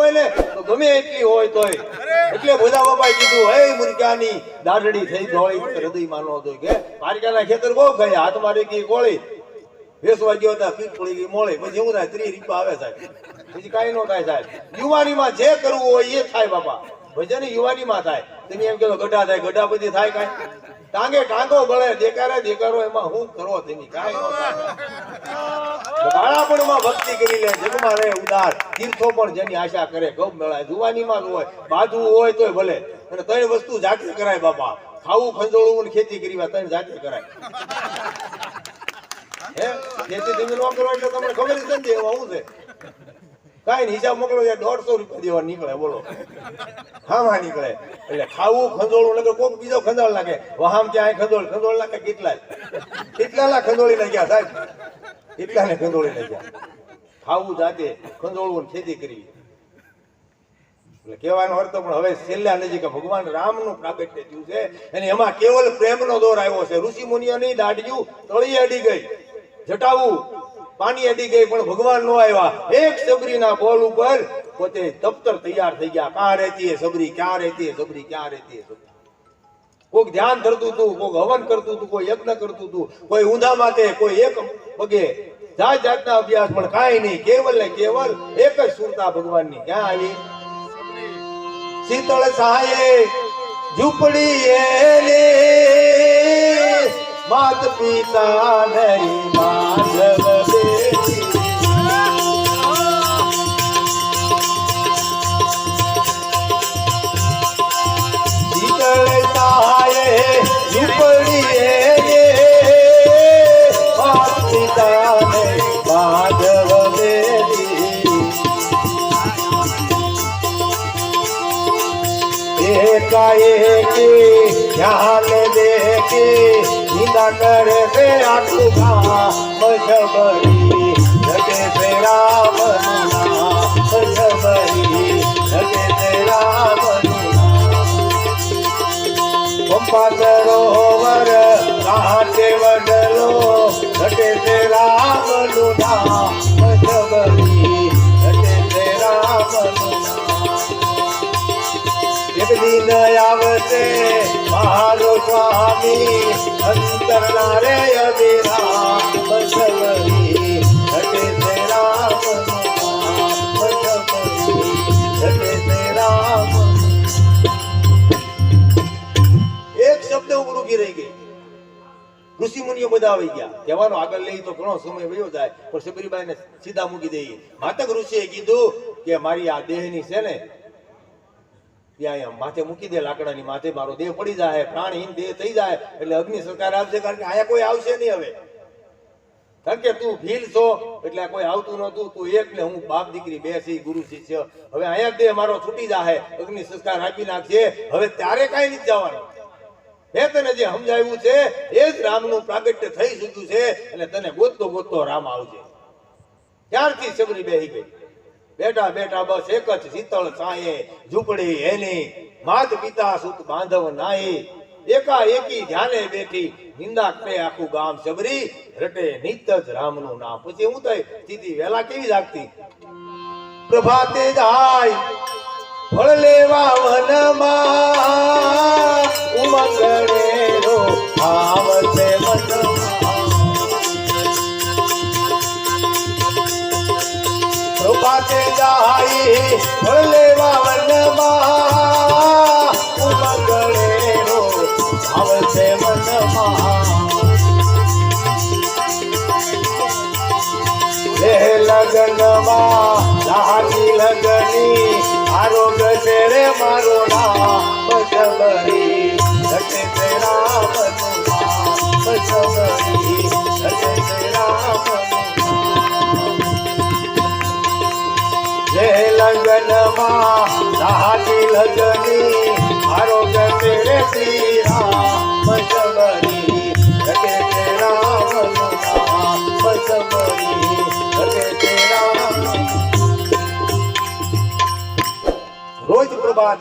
હોય ને તો ગમે એટલી હોય તોય. એટલે બધા બાપાએ કીધું હે મુરગાની દાઢડી થઈ ધોળી હૃદયમાં નો ધોઈ કે પારિકાના ખેતર બહુ ગયા હાથ મારી ગઈ ગોળી. વેસવા ગયો હતા પીઠ પડી ગઈ મોળી. પછી એવું થાય ત્રી રીપા આવે સાહેબ. પછી કાંઈ નો થાય સાહેબ. યુવાનીમાં જે કરવું હોય એ થાય બાપા. ભજન યુવાનીમાં થાય. તમે એમ કહો ગઢા થાય, ગઢા બધી થાય કાંઈ. ટાંગે ટાંગો ભળે દેકારે દેકારો, એમાં હું કરો તેની કાંઈ બાળાપણમાં ભક્તિ કરી લે જગમાં રહે ઉદાર. તીર્થો પણ જેની આશા કરે, ગૌ મેળાય, જુવાનીમાં જ હોય, બાજુ હોય તોય ભલે. અને ત્રણ વસ્તુ જાતે કરાય બાપા. ખાવું, ખંજોળવું ને ખેતી કરી ત્રણ જાતે કરાય. હે? ખેતી તમે ન કરો એટલે તમને ખબર જ નથી શું છે? કાંઈ હિસાબ મોકલો દોઢસો રૂપિયા દેવા નીકળે, બોલો. હામાં નીકળે. એટલે ખાવું, ખંજોળું, નકર કોઈક બીજો ખંજોળ નાખે. વહામ ક્યાંય ખંજોળ ખંજોળ નાખે કેટલા કેટલા ખંજોળી નાખ્યા, સાહેબ? કેટલાને ખંજોળી નાખ્યા? ખાવું જાતે ખંજોળવું ખેતી કરવી. એટલે કહેવાનો અર્થ પણ હવે છેલ્લા નજીક ભગવાન રામનું પ્રાગટ્ય થયું છે, અને એમાં કેવલ પ્રેમનો દોર આવ્યો છે. ઋષિ મુનિઓ નહીં દાઢ્યું તળી અડી ગઈ. જટાવું પાણી અડી ગઈ પણ ભગવાન નો આવ્યા. એક સબરીના બોલ ઉપર પોતે દફતર તૈયાર થઈ ગયા. ક્યાં રહેતી હે સબરી? ક્યાં રહેતી હે સબરી? ક્યાં રહેતી હે કોઈક ધ્યાન ધરતું હતું કોઈક હવન કરતું હતું, કોઈ યજ્ઞ કરતું હતું, કોઈ ઊંધા માથે, કોઈ એક પગે. જાત જાતના અભ્યાસ, પણ કાંઈ નહીં. કેવલ ને કેવલ એક જ સુરતા ભગવાનની. ક્યાં આવી? શીતળ સહાયે ઝૂંપડી માત પિતા નહીં. એકાએકી ધ્યાન દેખી નિંદા કરે છે આખું ગામ મજબરી, જગે છે રામ મજબરી, જગે છે રામ પંપા સરોવર કાંઠે વડલો ઘટે છે રામ લુના દિન આવશે મારો સ્વામી અંતરના રે એક શબ્દ ઉપર ઊભી રહી ગઈ. ઋષિ મુનિઓ બધા આવી ગયા. કહેવાનો આગળ લઈ તો ઘણો સમય વયો જાય, પણ સબરીબાઈને સીધા મૂકી દઈએ. માતક ઋષિએ કીધું કે મારી આ દેહની છે ને ત્યાં માથે મૂકી દે લાકડાની માથે, મારો દેહ પડી જાય પ્રાણહીન દેહ થઈ જાય. એટલે અગ્નિ સરકાર આવશે કારણ કે આયા કોઈ આવશે નહીં હવે. કારણ કે તું ભીલ છો, એટલે કોઈ આવતું નતું તું એક ને હું બાપ દીકરી બે સી, ગુરુ શિષ્ય. હવે અહીંયા દેહ મારો છૂટી જાય અગ્નિ સંસ્કાર આપી નાખશે હવે ત્યારે કઈ નથી જવાનું. મેં તને જે સમજાવ્યું છે, એ જ રામનું પ્રાગટ્ય થઈ ચૂક્યું છે, એટલે તને ગોતતો ગોતતો રામ આવજે. ત્યારથી સબરી બેહી ગઈ? બેઠા બેઠા બસ એક જ શીતળ સાયે ઝૂંપડી એની માત પિતા સુત બાંધવ નાહી. એકા એકી ધ્યાને બેઠી નિંદા કરે આખું ગામ સબરી રટે નિત જ રામનું નામ. પછી હું થાય સીધી વેલા કેવી લાગતી પ્રભાતે જાય, ફળ લેવા વનમાં, ઉમંગળેરો આવશે પ્રભાતે જાય લેવા વનમાં ઉમંગળેરો આવશે મનમાં હે લગનમાં લાગી લગની આરોગ્ય મારો નામ લગનમાં લાગી લગની મારો ગમે શ્રી રામ નામ બસબરી ઘટે રામ રોજ પ્રભાત